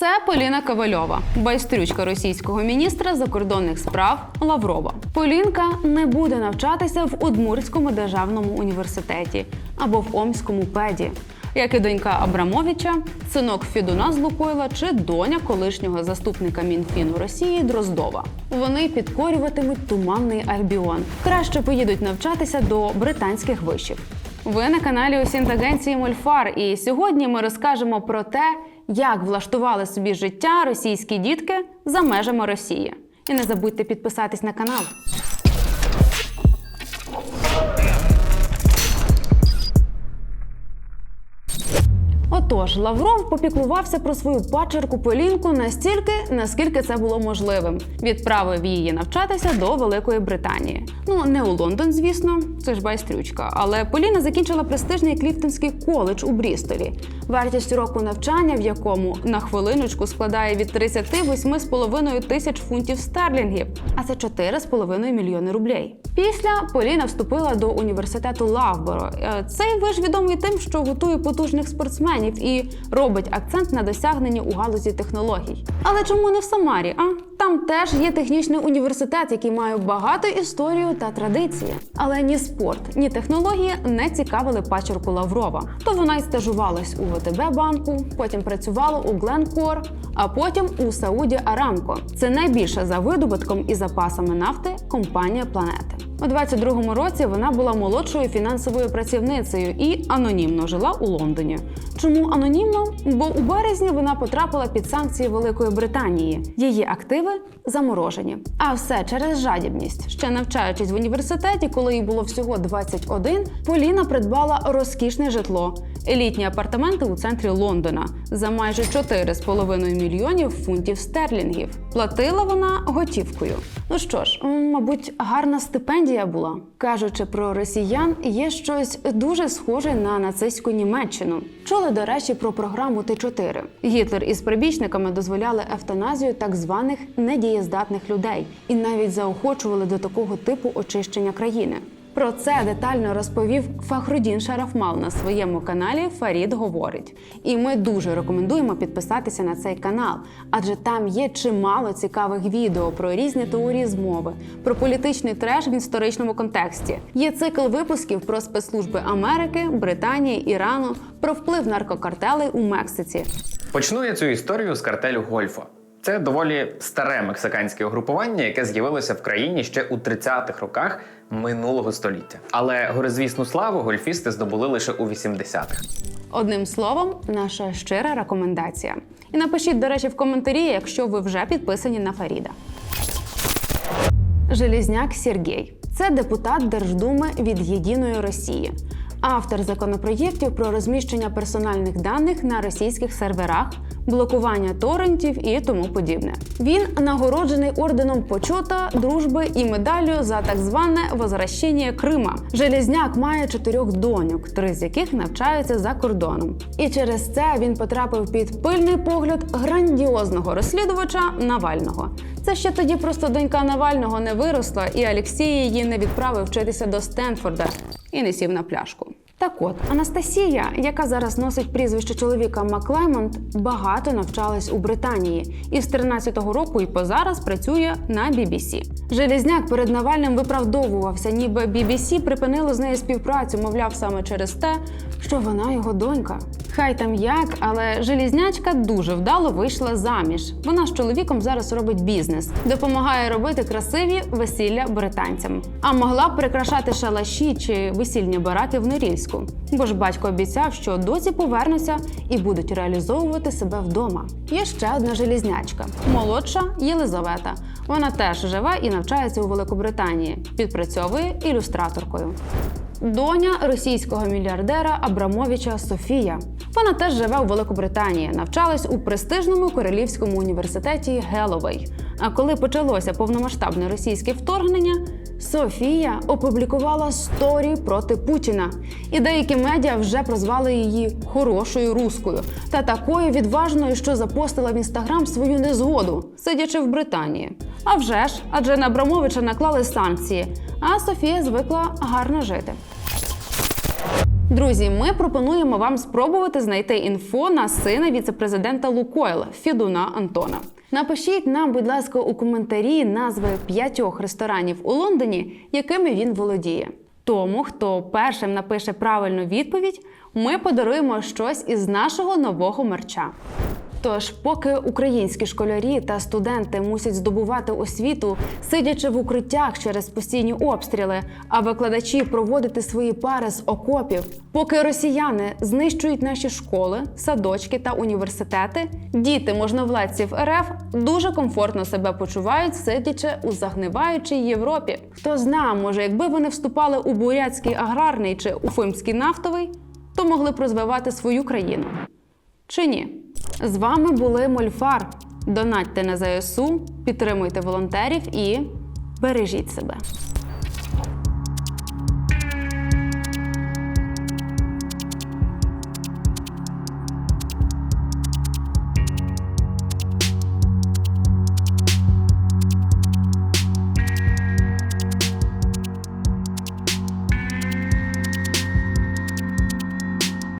Це Поліна Ковальова, байстрючка російського міністра закордонних справ Лаврова. Полінка не буде навчатися в Удмуртському державному університеті або в Омському педі, як і донька Абрамовича, синок Фідуна з Лукойла чи доня колишнього заступника Мінфіну Росії Дроздова. Вони підкорюватимуть туманний Альбіон. Краще поїдуть навчатися до британських вишів. Ви на каналі Усінтагенції Мольфар, і сьогодні ми розкажемо про те, як влаштували собі життя російські дітки за межами Росії. І не забудьте підписатись на канал. Отож, Лавров попіклувався про свою пачерку Полінку настільки, наскільки це було можливим. Відправив її навчатися до Великої Британії. Ну не у Лондон, звісно, це ж байстрючка. Але Поліна закінчила престижний Кліфтонський коледж у Брістолі. Вартість року навчання, в якому на хвилиночку складає від 38,5 тисяч фунтів стерлінгів, а це 4,5 мільйони рублей. Після Поліна вступила до університету Лавборо. Е, Цей виш відомий тим, що готує потужних спортсменів і робить акцент на досягненні у галузі технологій. Але чому не в Самарі? А там теж є технічний університет, який має багату історію та традиції. Але ні спорт, ні технології не цікавили пачерку Лаврова. То вона й стажувалась у ВТБ банку, потім працювала у Гленкор, а потім у Сауді Арамко. Це найбільша за видобутком і запасами нафти компанія планети. У 22-му році вона була молодшою фінансовою працівницею і анонімно жила у Лондоні. Чому анонімно? Бо у березні вона потрапила під санкції Великої Британії. Її активи заморожені. А все через жадібність. Ще навчаючись в університеті, коли їй було всього 21, Поліна придбала розкішне житло, елітні апартаменти у центрі Лондона за майже 4,5 мільйонів фунтів стерлінгів. Платила вона готівкою. Ну що ж, мабуть, гарна стипендія була. Кажучи про росіян, є щось дуже схоже на нацистську Німеччину. Чули, до речі, про програму Т4. Гітлер із прибічниками дозволяли евтаназію так званих недієздатних людей і навіть заохочували до такого типу очищення країни. Про це детально розповів Фахрудін Шарафмал на своєму каналі Фарід говорить. І ми дуже рекомендуємо підписатися на цей канал, адже там є чимало цікавих відео про різні теорії змови, про політичний треш в історичному контексті. Є цикл випусків про спецслужби Америки, Британії, Ірану, про вплив наркокартелей у Мексиці. Почну я цю історію з картелю Гольфа. Це доволі старе мексиканське угрупування, яке з'явилося в країні ще у 30-х роках минулого століття. Але горизвісну славу гольфісти здобули лише у 80-х. Одним словом, наша щира рекомендація. І напишіть, до речі, в коментарі, якщо ви вже підписані на Фаріда. Желізняк Сергій це депутат Держдуми від Єдиної Росії, автор законопроєктів про розміщення персональних даних на російських серверах, блокування торрентів і тому подібне. Він нагороджений орденом почота, дружби і медаллю за так зване возвращення Крима. Желізняк має чотирьох доньок, три з яких навчаються за кордоном. І через це він потрапив під пильний погляд грандіозного розслідувача Навального. Це ще тоді просто донька Навального не виросла, і Алексій її не відправив вчитися до Стенфорда і не сів на пляшку. Так от, Анастасія, яка зараз носить прізвище чоловіка Маклаймонт, багато навчалась у Британії і з 13-го року і позараз працює на BBC. Желізняк перед Навальним виправдовувався, ніби BBC припинило з нею співпрацю, мовляв, саме через те, що вона його донька. Хай там як, але желізнячка дуже вдало вийшла заміж. Вона з чоловіком зараз робить бізнес, допомагає робити красиві весілля британцям. А могла б прикрашати шалаші чи весільні бараки в Норільську. Бо ж батько обіцяв, що доці повернуться і будуть реалізовувати себе вдома. Є ще одна желізнячка, молодша Єлизавета. Вона теж живе і навчається у Великобританії, підпрацьовує ілюстраторкою. Доня російського мільярдера Абрамовича Софія. Вона теж живе у Великобританії, навчалась у престижному королівському університеті Геловей. А коли почалося повномасштабне російське вторгнення, Софія опублікувала сторі проти Путіна. І деякі медіа вже прозвали її хорошою рускою та такою відважною, що запостила в інстаграм свою незгоду, сидячи в Британії. А вже ж, адже на Абрамовича наклали санкції, а Софія звикла гарно жити. Друзі, ми пропонуємо вам спробувати знайти інфо на сина віцепрезидента Лукойла Фідуна Антона. Напишіть нам, будь ласка, у коментарі назви п'ятьох ресторанів у Лондоні, якими він володіє. Тому, хто першим напише правильну відповідь, ми подаруємо щось із нашого нового мерча. Тож, поки українські школярі та студенти мусять здобувати освіту, сидячи в укриттях через постійні обстріли, а викладачі проводити свої пари з окопів, поки росіяни знищують наші школи, садочки та університети, діти можновладців РФ дуже комфортно себе почувають, сидячи у загниваючій Європі. Хто зна, може, якби вони вступали у бурятський аграрний чи уфимський нафтовий, то могли б розвивати свою країну. Чи ні? З вами були Мольфар. Донатьте на ЗСУ, підтримуйте волонтерів і бережіть себе.